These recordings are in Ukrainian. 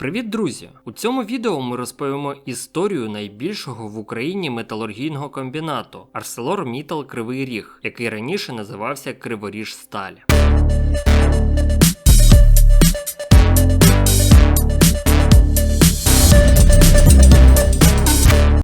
Привіт, друзі! У цьому відео ми розповімо історію найбільшого в Україні металургійного комбінату ArcelorMittal Кривий Ріг, який раніше називався Криворіж Сталь.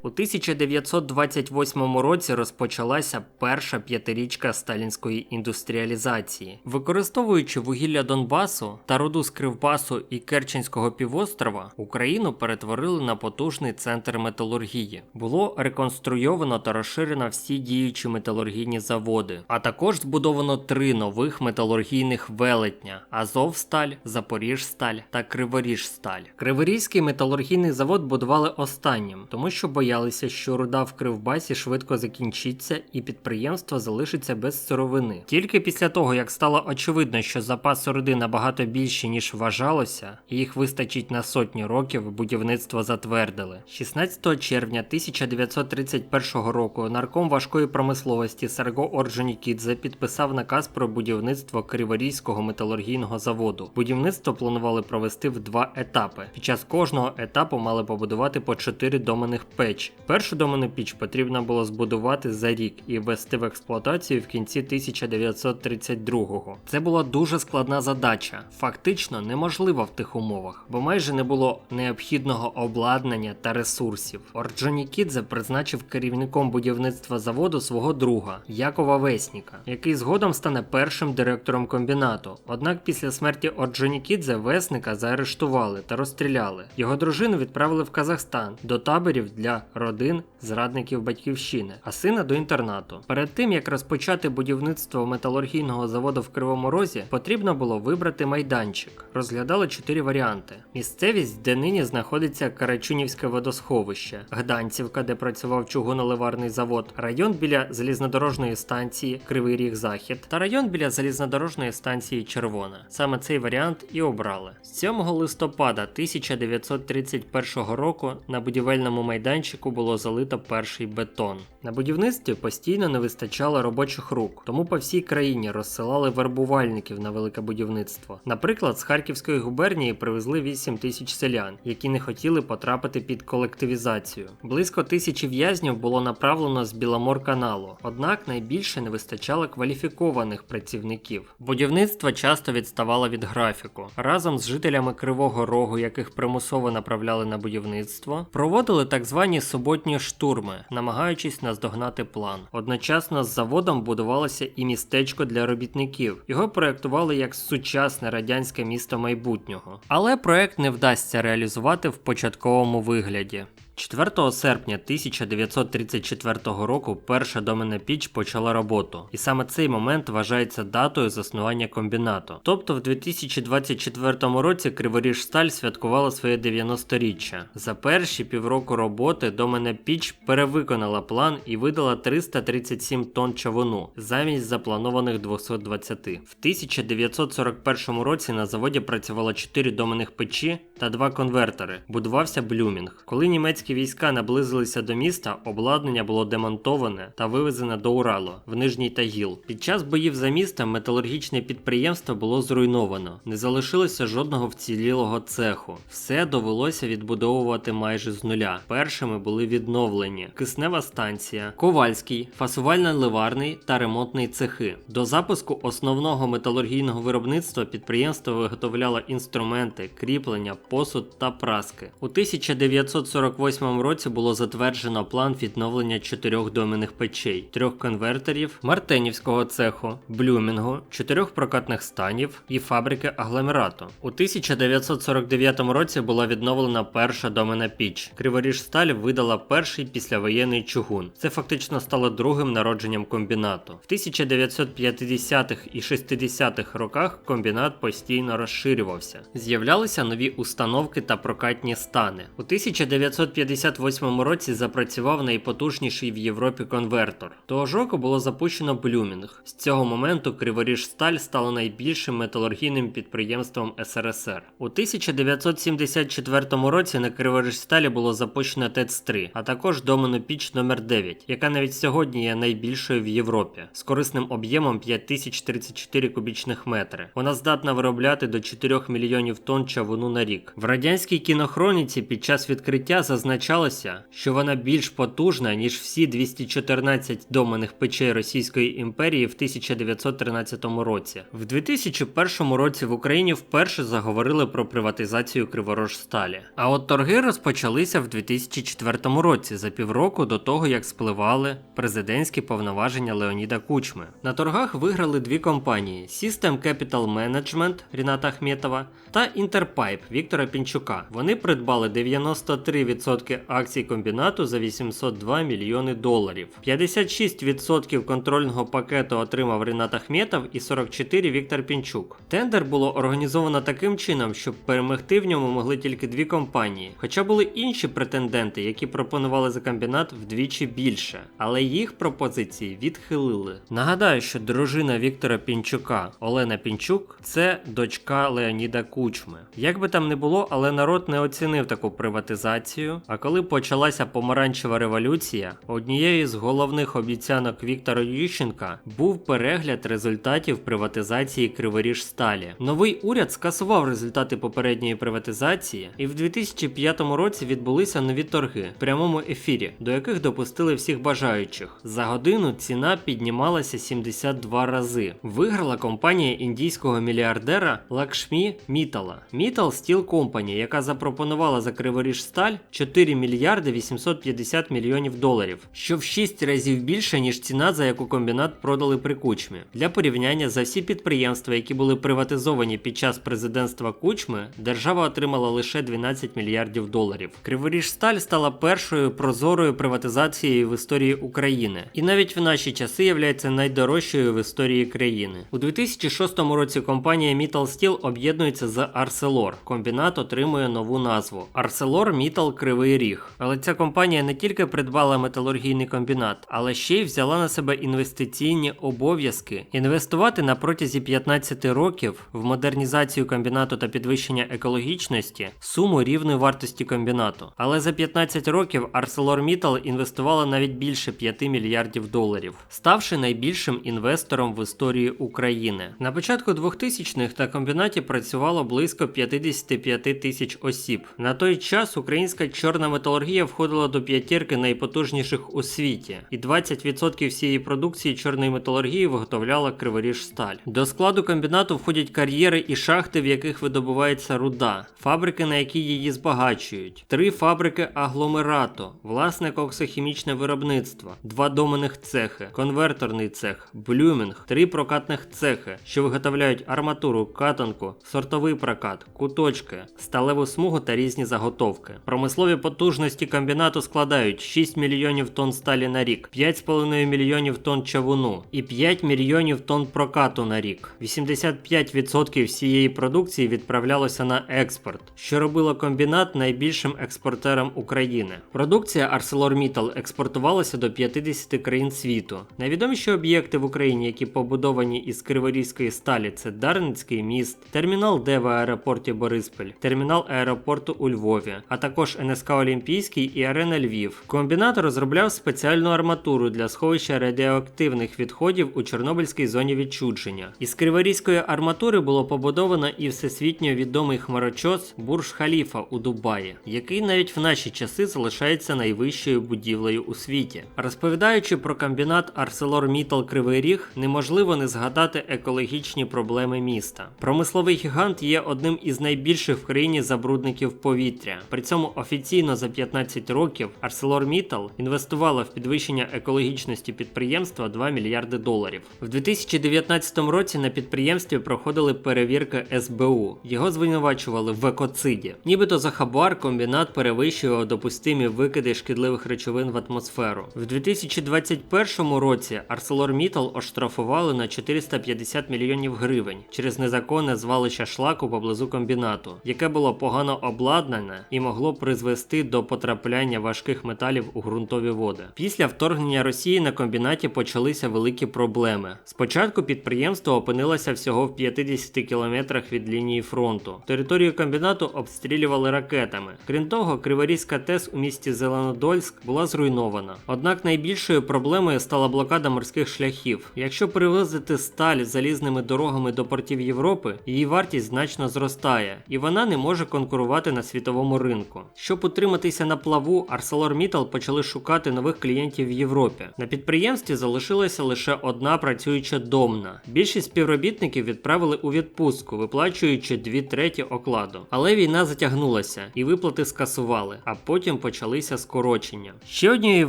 У 1928 році розпочалася перша п'ятирічка сталінської індустріалізації. Використовуючи вугілля Донбасу та руду з Кривбасу і Керченського півострова, Україну перетворили на потужний центр металургії. Було реконструйовано та розширено всі діючі металургійні заводи, а також збудовано три нових металургійних велетня: Азовсталь, Запоріжсталь та Криворіжсталь. Криворізький металургійний завод будували останнім, тому що боялися, що руда в Кривбасі швидко закінчиться і підприємство залишиться без сировини. Тільки після того, як стало очевидно, що запаси руди набагато більші, ніж вважалося, і їх вистачить на сотні років, будівництво затвердили. 16 червня 1931 року нарком важкої промисловості Серго Орджонікідзе підписав наказ про будівництво Криворізького металургійного заводу. Будівництво планували провести в два етапи. Під час кожного етапу мали побудувати по 4 доменних печі. Першу доменну піч потрібно було збудувати за рік і ввести в експлуатацію в кінці 1932-го. Це була дуже складна задача, фактично неможлива в тих умовах, бо майже не було необхідного обладнання та ресурсів. Орджонікідзе призначив керівником будівництва заводу свого друга Якова Весніка, який згодом стане першим директором комбінату. Однак після смерті Орджонікідзе Весника заарештували та розстріляли. Його дружину відправили в Казахстан до таборів для родин зрадників батьківщини, а сина до інтернату. Перед тим як розпочати будівництво металургійного заводу в Кривому Розі, потрібно було вибрати майданчик. Розглядали чотири варіанти: місцевість, де нині знаходиться Карачунівське водосховище, Гданцівка, де працював чугуноливарний завод, район біля залізнодорожної станції Кривий Ріг Захід та район біля залізнодорожної станції Червона. Саме цей варіант і обрали. 7 листопада 1931 року на будівельному майданчику було залито перший бетон. На будівництві постійно не вистачало робочих рук, тому по всій країні розсилали вербувальників на велике будівництво. Наприклад, з Харківської губернії привезли 8 тисяч селян, які не хотіли потрапити під колективізацію. Близько тисячі в'язнів було направлено з Біломорканалу, однак найбільше не вистачало кваліфікованих працівників. Будівництво часто відставало від графіку. Разом з жителями Кривого Рогу, яких примусово направляли на будівництво, проводили так звані суботні штурми, намагаючись наздогнати план. Одночасно з заводом будувалося і містечко для робітників. Його проектували як сучасне радянське місто майбутнього. Але проект не вдасться реалізувати в початковому вигляді. 4 серпня 1934 року перша доменна піч почала роботу, і саме цей момент вважається датою заснування комбінату. Тобто в 2024 році Криворіжсталь святкувала своє 90-річчя. За перші півроку роботи доменна піч перевиконала план і видала 337 тонн чавуну замість запланованих 220. В 1941 році на заводі працювало 4 доменних печі та 2 конвертери. Будувався блюмінг. Коли німецькі війська наблизилися до міста, обладнання було демонтоване та вивезене до Уралу в Нижній Тагіл. Під час боїв за містом металургічне підприємство було зруйновано. Не залишилося жодного вцілілого цеху. Все довелося відбудовувати майже з нуля. Першими були відновлені киснева станція, ковальський, фасувально-ливарний та ремонтний цехи. До запуску основного металургійного виробництва підприємство виготовляло інструменти, кріплення, посуд та праски. У 1948 році було затверджено план відновлення чотирьох доменних печей, трьох конвертерів, мартенівського цеху, блюмінгу, чотирьох прокатних станів і фабрики агломерату. У 1949 році була відновлена перша доменна піч. Криворіжсталь видала перший післявоєнний чугун. Це фактично стало другим народженням комбінату. В 1950-х і 60-х роках комбінат постійно розширювався. З'являлися нові установки та прокатні стани. У 1950 1958 році запрацював найпотужніший в Європі конвертор. Того ж року було запущено Блюмінг. З цього моменту Криворіжсталь стало найбільшим металургійним підприємством СРСР. У 1974 році на Криворіжсталі було запущено ТЕЦ-3, а також домену піч номер 9 яка навіть сьогодні є найбільшою в Європі з корисним об'ємом 5034 кубічних метри. Вона здатна виробляти до 4 мільйонів тонн чавуну на рік. В радянській кінохроніці під час відкриття зазначалося, що вона більш потужна ніж всі 214 доменних печей Російської імперії в 1913 році. В 2001 році в Україні вперше заговорили про приватизацію Криворожсталі. А от торги розпочалися в 2004 році, за півроку до того, як спливали президентські повноваження Леоніда Кучми. На торгах виграли дві компанії: System Capital Management Ріната Ахметова та Interpipe Віктора Пінчука. Вони придбали 93% акцій комбінату за 802 мільйони доларів. 56% контрольного пакету отримав Рінат Ахметов і 44 Віктор Пінчук. Тендер було організовано таким чином, щоб перемогти в ньому могли тільки дві компанії. Хоча були інші претенденти, які пропонували за комбінат вдвічі більше, але їх пропозиції відхилили. Нагадаю, що дружина Віктора Пінчука Олена Пінчук це дочка Леоніда Кучми. Як би там не було, але народ не оцінив таку приватизацію. А коли почалася помаранчева революція, однією з головних обіцянок Віктора Ющенка був перегляд результатів приватизації Криворіжсталі. Новий уряд скасував результати попередньої приватизації, і в 2005 році відбулися нові торги в прямому ефірі, до яких допустили всіх бажаючих. За годину ціна піднімалася 72 рази. Виграла компанія індійського мільярдера Лакшмі Мітала Мітал Steel Company, яка запропонувала за Криворіжсталь 4 мільярди 850 мільйонів доларів, що в 6 разів більше, ніж ціна, за яку комбінат продали при Кучмі. Для порівняння за всі підприємства, які були приватизовані під час президентства Кучми, держава отримала лише 12 мільярдів доларів. Криворіжсталь стала першою прозорою приватизацією в історії України, і навіть в наші часи являється найдорожчою в історії країни. У 2006 році компанія Metal Steel об'єднується з Arcelor. Комбінат отримує нову назву Arcelor Metal Кривий Ріг. Але ця компанія не тільки придбала металургійний комбінат, але ще й взяла на себе інвестиційні обов'язки інвестувати на протязі 15 років в модернізацію комбінату та підвищення екологічності суму рівної вартості комбінату. Але за 15 років ArcelorMittal інвестувала навіть більше 5 мільярдів доларів, ставши найбільшим інвестором в історії України. На початку 2000-х на комбінаті працювало близько 55 тисяч осіб. На той час українська чорна металургія входила до п'ятірки найпотужніших у світі, і 20% всієї продукції чорної металургії виготовляла Криворіжсталь. До складу комбінату входять кар'єри і шахти, в яких видобувається руда, фабрики, на які її збагачують, три фабрики агломерату, власне коксохімічне виробництво, два доменних цехи, конверторний цех, блюмінг, три прокатних цехи, що виготовляють арматуру, катанку, сортовий прокат, куточки, сталеву смугу та різні заготовки. Промислові потужності комбінату складають 6 мільйонів тонн сталі на рік, 5,5 мільйонів тонн чавуну і 5 мільйонів тонн прокату на рік. 85% всієї продукції відправлялося на експорт, що робило комбінат найбільшим експортером України. Продукція ArcelorMittal експортувалася до 50 країн світу. Найвідоміші об'єкти в Україні, які побудовані із криворізької сталі, це Дарницький міст, термінал Д в аеропорті Бориспіль, термінал аеропорту у Львові, а також НСК Олімпійський і Арена Львів. Комбінат розробляв спеціальну арматуру для сховища радіоактивних відходів у Чорнобильській зоні відчудження. Із криворізької арматури було побудовано і всесвітньо відомий хмарочос Бурж Халіфа у Дубаї, який навіть в наші часи залишається найвищою будівлею у світі. Розповідаючи про комбінат ArcelorMittal Кривий Ріг, неможливо не згадати екологічні проблеми міста. Промисловий гігант є одним із найбільших в країні забрудників повітря. При цьому офіційно за 15 років ArcelorMittal інвестувала в підвищення екологічності підприємства 2 мільярди доларів. В 2019 році на підприємстві проходили перевірки СБУ. Його звинувачували в екоциді. Нібито за хабар комбінат перевищував допустимі викиди шкідливих речовин в атмосферу. В 2021 році ArcelorMittal оштрафували на 450 мільйонів гривень через незаконне звалище шлаку поблизу комбінату, яке було погано обладнане і могло призвести призвести до потрапляння важких металів у ґрунтові води. Після вторгнення Росії на комбінаті почалися великі проблеми. Спочатку підприємство опинилося всього в 50 кілометрах від лінії фронту. Територію комбінату обстрілювали ракетами. Крім того, Криворізька ТЕС у місті Зеленодольськ була зруйнована. Однак найбільшою проблемою стала блокада морських шляхів. Якщо перевозити сталь залізними дорогами до портів Європи, її вартість значно зростає, і вона не може конкурувати на світовому ринку. Щоб утриматися на плаву, ArcelorMittal почали шукати нових клієнтів в Європі. На підприємстві залишилася лише одна працююча домна. Більшість співробітників відправили у відпустку, виплачуючи дві треті окладу. Але війна затягнулася і виплати скасували, а потім почалися скорочення. Ще однією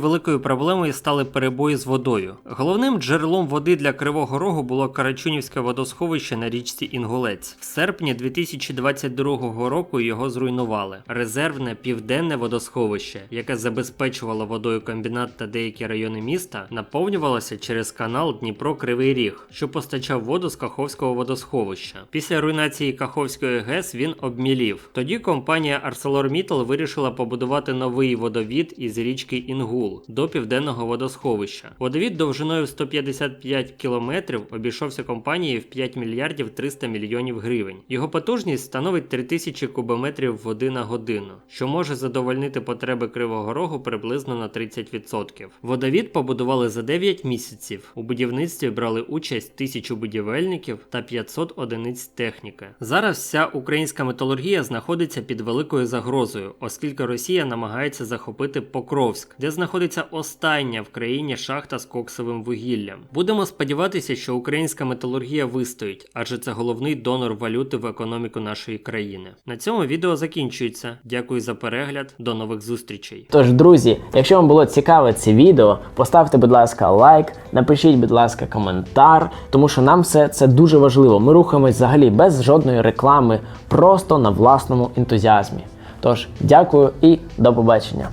великою проблемою стали перебої з водою. Головним джерелом води для Кривого Рогу було Карачунівське водосховище на річці Інгулець. В серпні 2022 року його зруйнували. Резервне південне водосховище, яке забезпечувало водою комбінат та деякі райони міста, наповнювалося через канал Дніпро-Кривий Ріг, що постачав воду з Каховського водосховища. Після руйнації Каховської ГЕС він обмілів. Тоді компанія ArcelorMittal вирішила побудувати новий водовід із річки Інгул до південного водосховища. Водовід довжиною 155 кілометрів обійшовся компанії в 5 мільярдів 300 мільйонів гривень. Його потужність становить 3000 кубометрів води на годину, що може задовольнити потреби Кривого Рогу приблизно на 30%. Водовід побудували за 9 місяців. У будівництві брали участь 1000 будівельників та 500 одиниць техніки. Зараз вся українська металургія знаходиться під великою загрозою, оскільки Росія намагається захопити Покровськ, де знаходиться остання в країні шахта з коксовим вугіллям. Будемо сподіватися, що українська металургія вистоїть, адже це головний донор валюти в економіку нашої країни. На цьому відео закінчується. Дякую за перегляд. До нових зустрічей. Тож, друзі, якщо вам було цікаве це відео, поставте, будь ласка, лайк, напишіть, будь ласка, коментар, тому що нам все це дуже важливо. Ми рухаємось взагалі без жодної реклами, просто на власному ентузіазмі. Тож, дякую і до побачення.